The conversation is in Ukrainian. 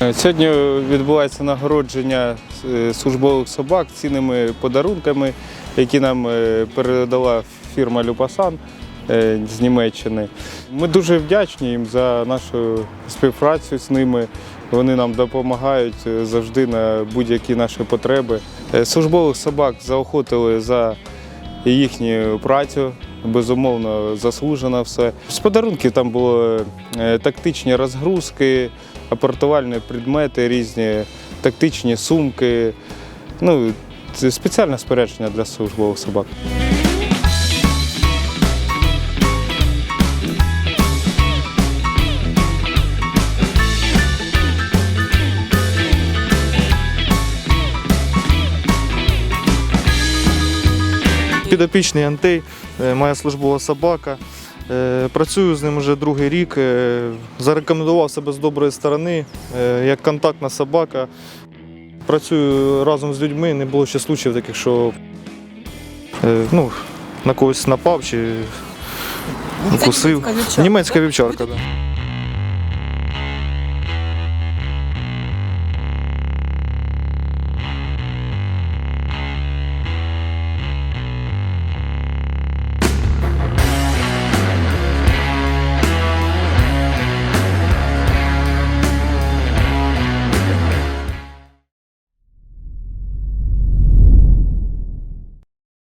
Сьогодні відбувається нагородження е, службових собак цінними подарунками, які нам е, передала фірма Люпасан е, з Німеччини. Ми дуже вдячні їм за нашу співпрацю з ними. Вони нам допомагають завжди на будь-які наші потреби. Службових собак заохотили за їхню працю. Безумовно, заслужено все. З подарунків там були е, тактичні розгрузки, апортувальні предмети різні, тактичні сумки. Ну, це спеціальне спорядження для службових собак. Підопічний Антей, е, моя службова собака. Е, Працюю з ним вже другий рік. Е, Зарекомендував себе з доброї сторони, як контактна собака. Працюю разом з людьми, не було ще случаїв таких, що ну, на когось напав чи укусив. Німецька вівчарка. Німецька вівчарка. Да.